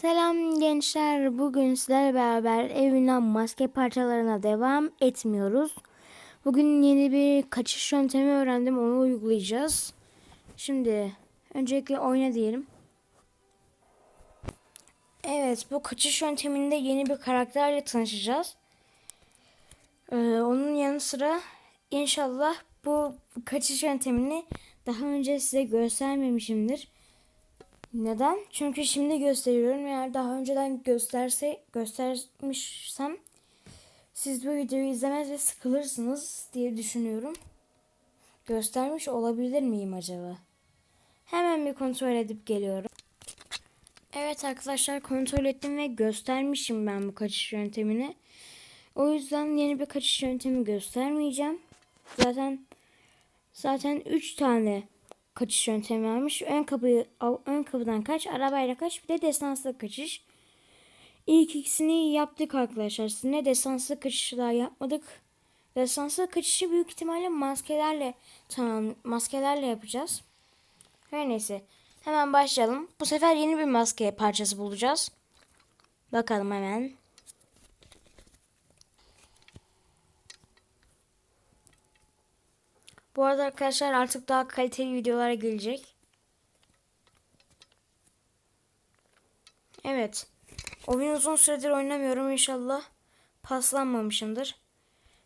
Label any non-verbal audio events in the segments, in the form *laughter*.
Selam gençler. Bugün sizlerle beraber evinden maske parçalarına devam etmiyoruz. Bugün yeni bir kaçış yöntemi öğrendim. Onu uygulayacağız. Şimdi öncelikle oyna diyelim. Evet bu kaçış yönteminde yeni bir karakterle tanışacağız. Ee, onun yanı sıra inşallah bu kaçış yöntemini daha önce size göstermemişimdir. Neden? Çünkü şimdi gösteriyorum. Eğer daha önceden gösterse göstermişsem siz bu videoyu izlemez ve sıkılırsınız diye düşünüyorum. Göstermiş olabilir miyim acaba? Hemen bir kontrol edip geliyorum. Evet arkadaşlar kontrol ettim ve göstermişim ben bu kaçış yöntemini. O yüzden yeni bir kaçış yöntemi göstermeyeceğim. Zaten zaten 3 tane kaçış yöntemi varmış. Ön kapıyı ön kapıdan kaç, arabayla kaç, bir de destanslı kaçış. İlk ikisini yaptık arkadaşlar. Sizinle destanslı kaçışı daha yapmadık. Destanslı kaçışı büyük ihtimalle maskelerle tamam maskelerle yapacağız. Her neyse. Hemen başlayalım. Bu sefer yeni bir maske parçası bulacağız. Bakalım hemen. Bu arada arkadaşlar artık daha kaliteli videolara gelecek. Evet. Oyun uzun süredir oynamıyorum inşallah. Paslanmamışımdır.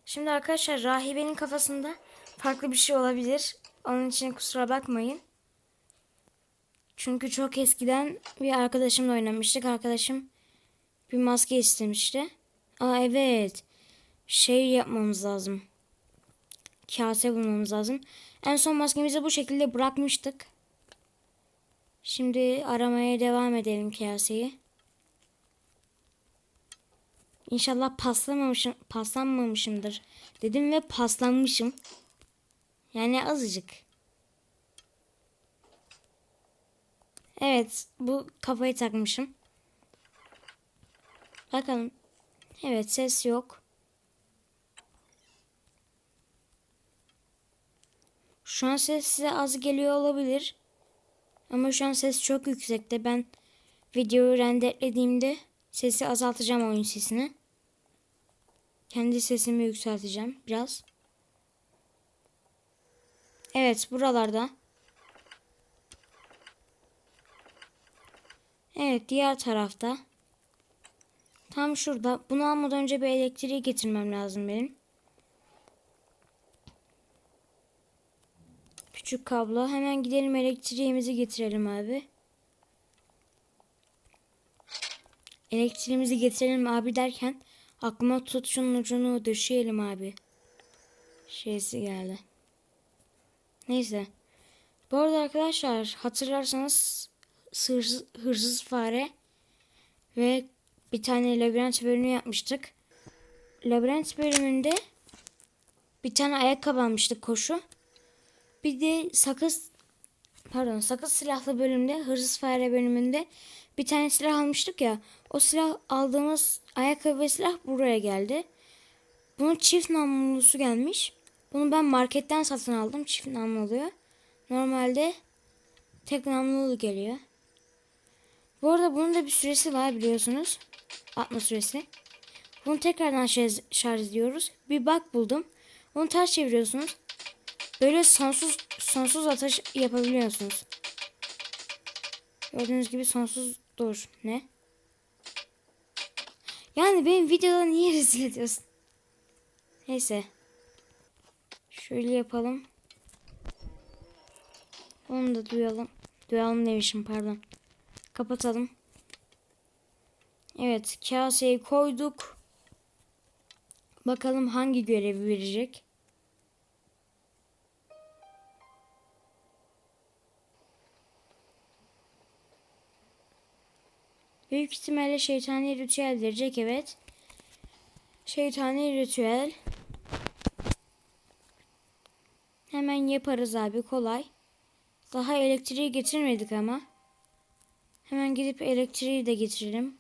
Şimdi arkadaşlar rahibenin kafasında farklı bir şey olabilir. Onun için kusura bakmayın. Çünkü çok eskiden bir arkadaşımla oynamıştık. Arkadaşım bir maske istemişti. Aa evet. Şey yapmamız lazım kase bulmamız lazım. En son maskemizi bu şekilde bırakmıştık. Şimdi aramaya devam edelim kaseyi. İnşallah paslamamışım, paslanmamışımdır dedim ve paslanmışım. Yani azıcık. Evet bu kafayı takmışım. Bakalım. Evet ses yok. Şu an ses size az geliyor olabilir. Ama şu an ses çok yüksekte. Ben videoyu renderlediğimde sesi azaltacağım oyun sesini. Kendi sesimi yükselteceğim biraz. Evet buralarda. Evet diğer tarafta. Tam şurada. Bunu almadan önce bir elektriği getirmem lazım benim. Küçük kablo. Hemen gidelim elektriğimizi getirelim abi. Elektriğimizi getirelim abi derken aklıma tut şunun ucunu döşeyelim abi. Şeysi geldi. Neyse. Bu arada arkadaşlar hatırlarsanız hırsız, hırsız fare ve bir tane labirent bölümü yapmıştık. Labirent bölümünde bir tane ayakkabı almıştık koşu. Bir de sakız pardon sakız silahlı bölümde hırsız fare bölümünde bir tane silah almıştık ya. O silah aldığımız ayakkabı ve silah buraya geldi. Bunun çift namlusu gelmiş. Bunu ben marketten satın aldım. Çift namlu oluyor. Normalde tek namlulu geliyor. Bu arada bunun da bir süresi var biliyorsunuz. Atma süresi. Bunu tekrardan şarj, şarj ediyoruz. Bir bak buldum. Onu ters çeviriyorsunuz. Böyle sonsuz sonsuz ateş yapabiliyorsunuz. Gördüğünüz gibi sonsuz dur. Ne? Yani benim videoda niye *laughs* rezil ediyorsun? Neyse. Şöyle yapalım. Onu da duyalım. Duyalım demişim pardon. Kapatalım. Evet kaseyi koyduk. Bakalım hangi görevi verecek. Büyük ihtimalle şeytani ritüel verecek evet. Şeytani ritüel. Hemen yaparız abi kolay. Daha elektriği getirmedik ama. Hemen gidip elektriği de getirelim.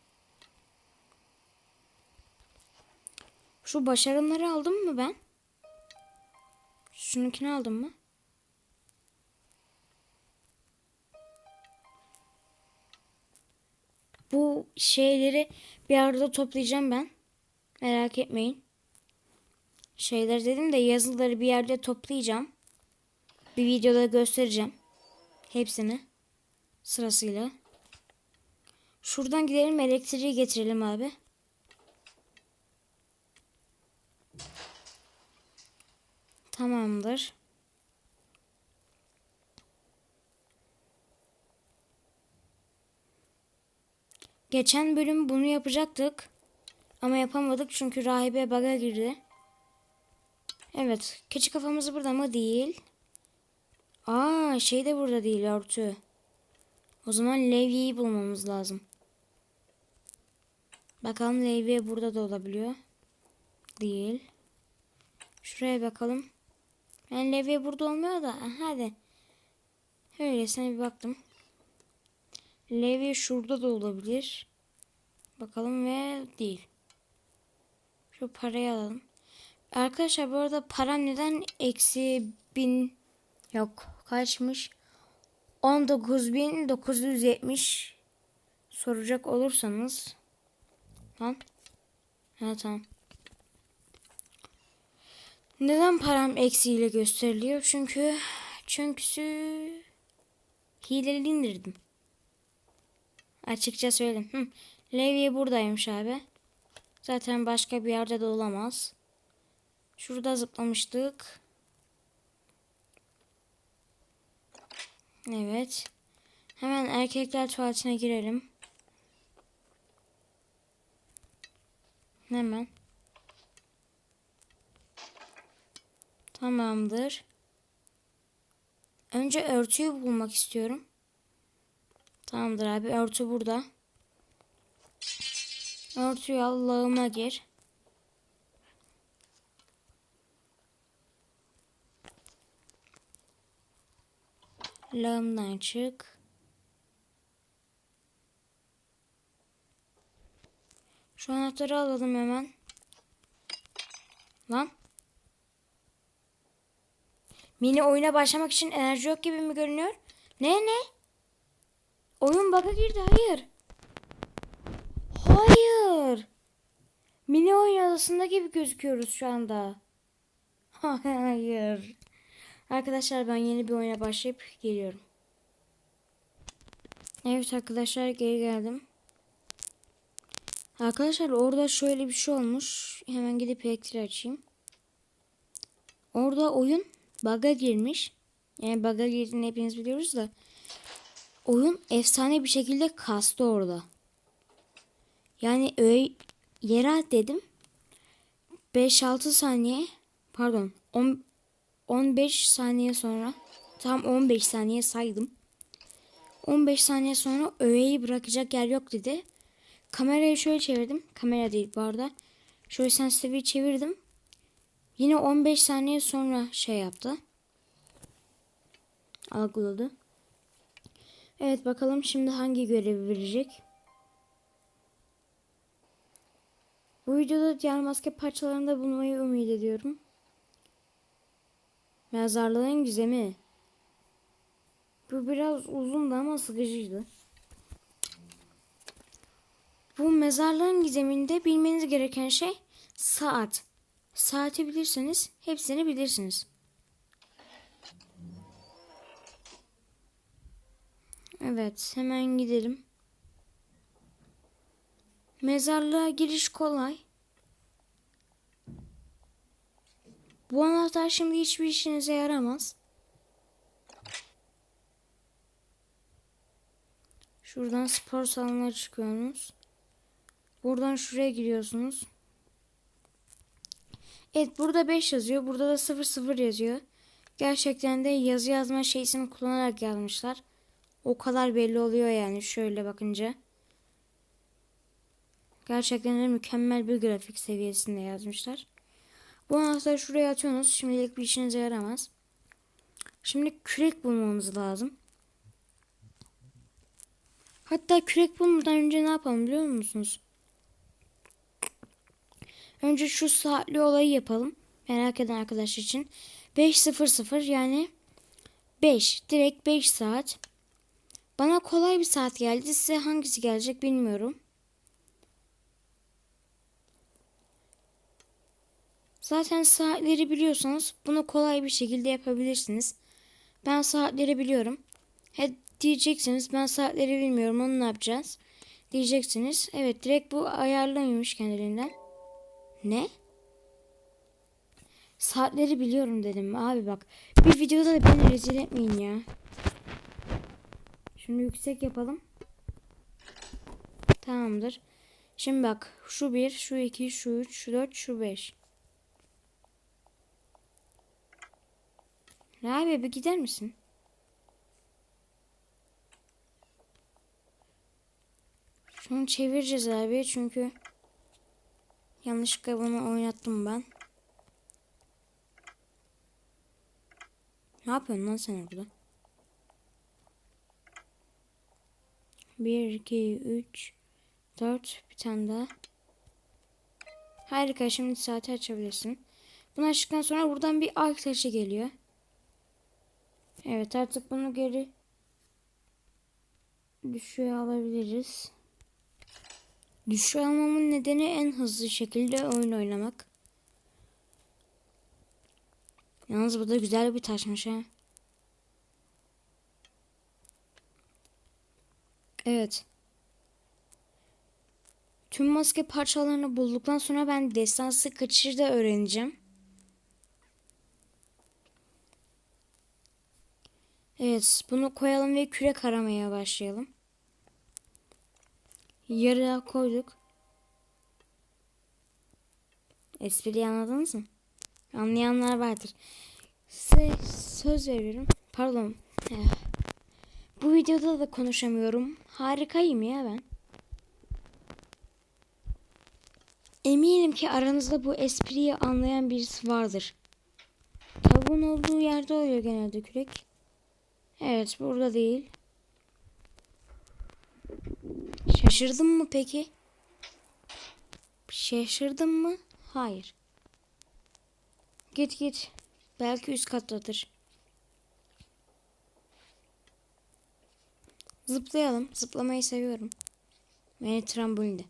Şu başarımları aldım mı ben? Şununkini aldım mı? Şeyleri bir arada toplayacağım ben. Merak etmeyin. Şeyler dedim de yazıları bir yerde toplayacağım. Bir videoda göstereceğim. Hepsini. Sırasıyla. Şuradan gidelim elektriği getirelim abi. Tamamdır. Geçen bölüm bunu yapacaktık. Ama yapamadık çünkü rahibe bug'a girdi. Evet. Keçi kafamız burada mı? Değil. Aa şey de burada değil örtü. O zaman levyeyi bulmamız lazım. Bakalım levye burada da olabiliyor. Değil. Şuraya bakalım. Yani levye burada olmuyor da. Hadi. Öylesine bir baktım. Levye şurada da olabilir. Bakalım ve değil. Şu parayı alalım. Arkadaşlar bu arada param neden eksi bin yok kaçmış? 19.970 soracak olursanız Lan. Ha tamam. Neden param eksiyle gösteriliyor? Çünkü çünkü hileli indirdim. Açıkça söyledim. Hı. Levye buradaymış abi. Zaten başka bir yerde de olamaz. Şurada zıplamıştık. Evet. Hemen erkekler tuvaletine girelim. Hemen. Tamamdır. Önce örtüyü bulmak istiyorum. Tamamdır abi örtü burada. Örtüyü Allah'ıma gir. Lağımdan çık. Şu anahtarı alalım hemen. Lan. Mini oyuna başlamak için enerji yok gibi mi görünüyor? Ne ne? Oyun bug'a girdi hayır. Hayır. Mini oyun adasında gibi gözüküyoruz şu anda. *laughs* Hayır. Arkadaşlar ben yeni bir oyuna başlayıp geliyorum. Evet arkadaşlar geri geldim. Arkadaşlar orada şöyle bir şey olmuş. Hemen gidip elektriği açayım. Orada oyun bug'a girmiş. Yani bug'a girdiğini hepiniz biliyoruz da. Oyun efsane bir şekilde kastı orada. Yani öyle yere dedim. 5-6 saniye pardon 10, 15 saniye sonra tam 15 saniye saydım. 15 saniye sonra öğeyi bırakacak yer yok dedi. Kamerayı şöyle çevirdim. Kamera değil bu arada. Şöyle sensitive'i çevirdim. Yine 15 saniye sonra şey yaptı. Algıladı. Evet bakalım şimdi hangi görevi verecek. Bu videoda diğer maske parçalarında bulmayı ümit ediyorum. Mezarlığın gizemi. Bu biraz uzundu ama sıkıcıydı. Bu mezarlığın gizeminde bilmeniz gereken şey saat. Saati bilirseniz hepsini bilirsiniz. Evet hemen gidelim. Mezarlığa giriş kolay. Bu anahtar şimdi hiçbir işinize yaramaz. Şuradan spor salonuna çıkıyorsunuz. Buradan şuraya giriyorsunuz. Evet burada 5 yazıyor. Burada da 00 yazıyor. Gerçekten de yazı yazma şeysini kullanarak yazmışlar. O kadar belli oluyor yani şöyle bakınca. Gerçekten de mükemmel bir grafik seviyesinde yazmışlar. Bu anahtarı şuraya atıyorsunuz. Şimdilik bir işinize yaramaz. Şimdi kürek bulmamız lazım. Hatta kürek bulmadan önce ne yapalım biliyor musunuz? Önce şu saatli olayı yapalım. Merak eden arkadaş için. 5.00 yani 5 direkt 5 saat. Bana kolay bir saat geldi. Size hangisi gelecek bilmiyorum. Zaten saatleri biliyorsanız bunu kolay bir şekilde yapabilirsiniz. Ben saatleri biliyorum. He diyeceksiniz ben saatleri bilmiyorum onu ne yapacağız? Diyeceksiniz. Evet direkt bu ayarlanıyormuş kendiliğinden. Ne? Saatleri biliyorum dedim. Abi bak bir videoda da beni rezil etmeyin ya. Şunu yüksek yapalım. Tamamdır. Şimdi bak şu bir, şu iki, şu üç, şu dört, şu beş. Abi bir gider misin? Şunu çevireceğiz abi çünkü yanlışlıkla bunu oynattım ben. Ne yapıyorsun lan sen orada? 1, 2, 3, 4 bir tane daha. Harika şimdi saati açabilirsin. Bunu açtıktan sonra buradan bir ark taşı geliyor. Evet artık bunu geri düşüğe alabiliriz. Düşüğe almamın nedeni en hızlı şekilde oyun oynamak. Yalnız bu da güzel bir taşmış ha. Evet. Tüm maske parçalarını bulduktan sonra ben destansı kaçışı da öğreneceğim. Evet, bunu koyalım ve kürek aramaya başlayalım. Yarıya koyduk. Espriyi anladınız mı? Anlayanlar vardır. Size söz veriyorum. Pardon. Eh. Bu videoda da konuşamıyorum. Harikayım ya ben. Eminim ki aranızda bu espriyi anlayan birisi vardır. Tavuğun olduğu yerde oluyor genelde kürek. Evet burada değil. Şaşırdın mı peki? Şaşırdın mı? Hayır. Git git. Belki üst kattadır. Zıplayalım. Zıplamayı seviyorum. Beni trambolinde.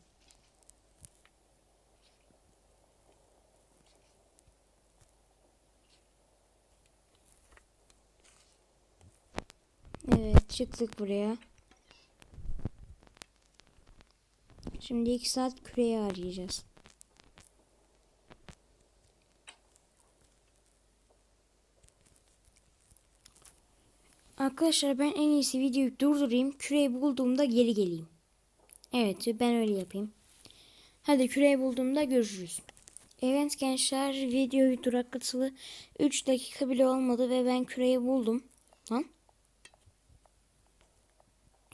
Evet çıktık buraya. Şimdi iki saat küreyi arayacağız. Arkadaşlar ben en iyisi videoyu durdurayım. Küreyi bulduğumda geri geleyim. Evet ben öyle yapayım. Hadi küreyi bulduğumda görüşürüz. Evet gençler videoyu duraklatılı 3 dakika bile olmadı ve ben küreyi buldum. Lan.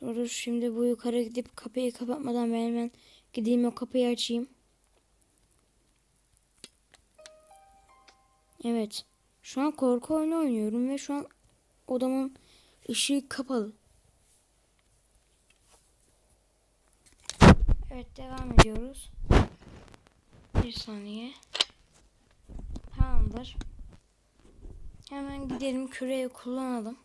Dur şimdi bu yukarı gidip kapıyı kapatmadan ben hemen gideyim o kapıyı açayım. Evet. Şu an korku oyunu oynuyorum ve şu an odamın ışığı kapalı. Evet devam ediyoruz. Bir saniye. Tamamdır. Hemen gidelim küreyi kullanalım.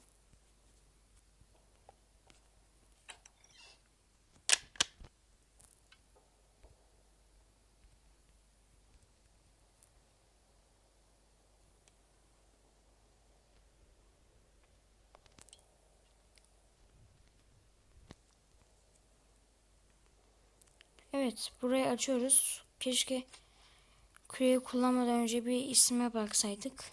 Evet burayı açıyoruz. Keşke küreyi kullanmadan önce bir isme baksaydık.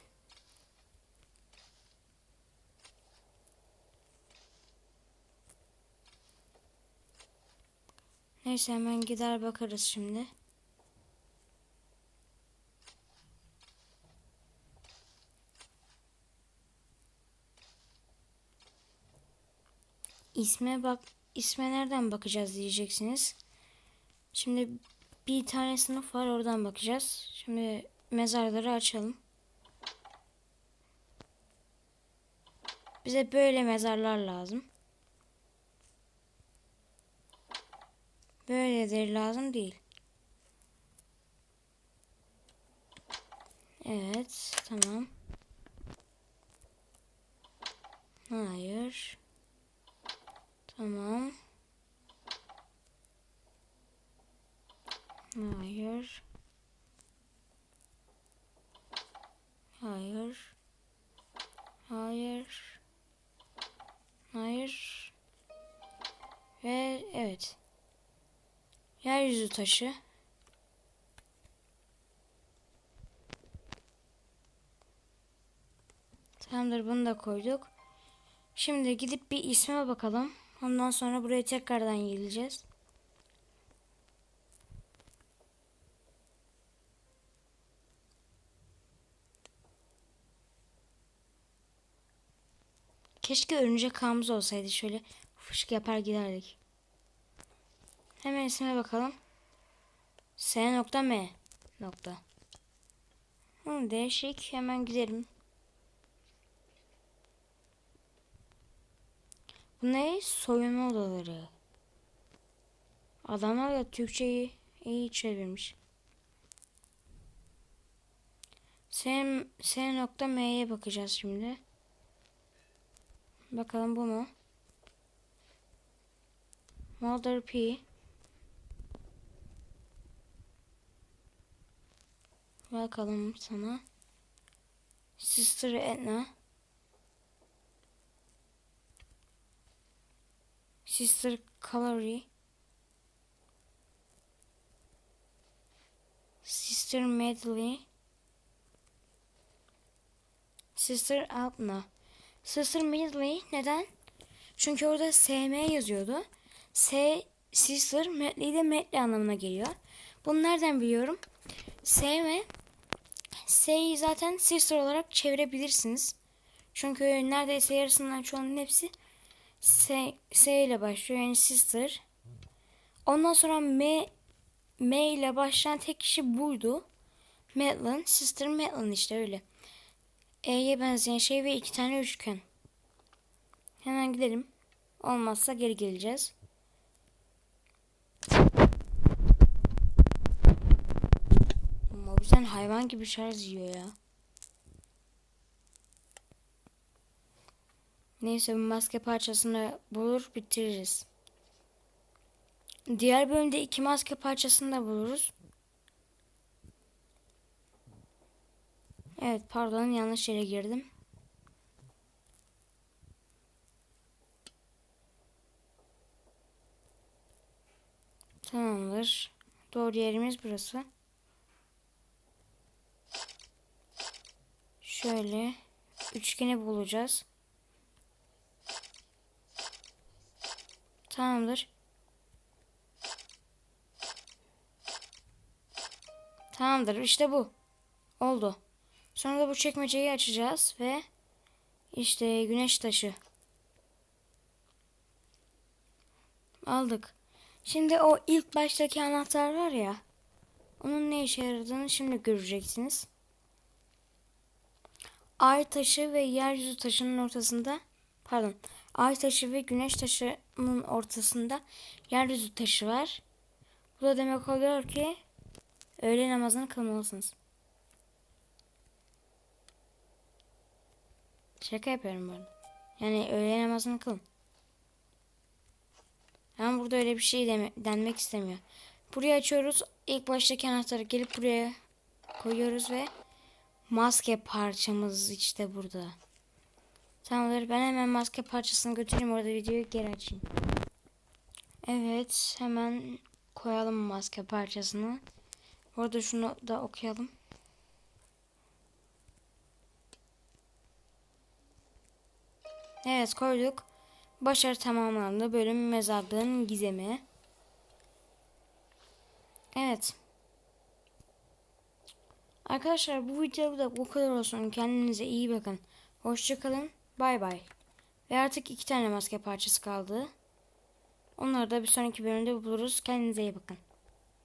Neyse hemen gider bakarız şimdi. İsme bak isme nereden bakacağız diyeceksiniz. Şimdi bir tane sınıf var oradan bakacağız. Şimdi mezarları açalım. Bize böyle mezarlar lazım. Böyledir lazım değil. Evet tamam. Hayır. Tamam. Hayır. Hayır. Hayır. Hayır. Ve evet. Yeryüzü taşı. Tamamdır bunu da koyduk. Şimdi gidip bir isme bakalım. Ondan sonra buraya tekrardan geleceğiz. Keşke örümcek ağımız olsaydı. Şöyle fışk yapar giderdik. Hemen isme bakalım. S nokta M nokta. Hı, değişik. Hemen gidelim. Bu ne? Soyunma odaları. Adamlar da Türkçeyi iyi çevirmiş. S, S nokta M'ye bakacağız şimdi. Bakalım bu mu? Mother P. Bakalım sana. Sister Edna. Sister Calorie. Sister Medley. Sister Alpna. Sister Medley neden? Çünkü orada SM yazıyordu. S Sister Medley de Medley anlamına geliyor. Bunu nereden biliyorum? SM S'yi zaten sister olarak çevirebilirsiniz. Çünkü neredeyse yarısından çoğunun hepsi S, S ile başlıyor yani sister. Ondan sonra M M ile başlayan tek kişi buydu. Madeline, sister Madeline işte öyle. E'ye benzeyen şey ve iki tane üçgen. Hemen gidelim. Olmazsa geri geleceğiz. Mobisen hayvan gibi şarj yiyor ya. Neyse bu maske parçasını bulur bitiririz. Diğer bölümde iki maske parçasını da buluruz. Evet pardon yanlış yere girdim. Tamamdır. Doğru yerimiz burası. Şöyle üçgeni bulacağız. Tamamdır. Tamamdır işte bu. Oldu. Sonra da bu çekmeceyi açacağız ve işte güneş taşı. Aldık. Şimdi o ilk baştaki anahtar var ya. Onun ne işe yaradığını şimdi göreceksiniz. Ay taşı ve yeryüzü taşının ortasında pardon ay taşı ve güneş taşının ortasında yeryüzü taşı var. Bu da demek oluyor ki öğle namazını kılmalısınız. Şaka yapıyorum bu arada. Yani öğle namazını kılın. Ama burada öyle bir şey deme, denmek istemiyor. Burayı açıyoruz. İlk baştaki anahtarı gelip buraya koyuyoruz ve maske parçamız işte burada. Tamamdır. Ben hemen maske parçasını götüreyim. Orada videoyu geri açayım. Evet. Hemen koyalım maske parçasını. Orada şunu da okuyalım. Evet koyduk. Başarı tamamlandı. Bölüm mezarlığın gizemi. Evet. Arkadaşlar bu video da bu kadar olsun. Kendinize iyi bakın. Hoşçakalın. Bay bay. Ve artık iki tane maske parçası kaldı. Onları da bir sonraki bölümde buluruz. Kendinize iyi bakın.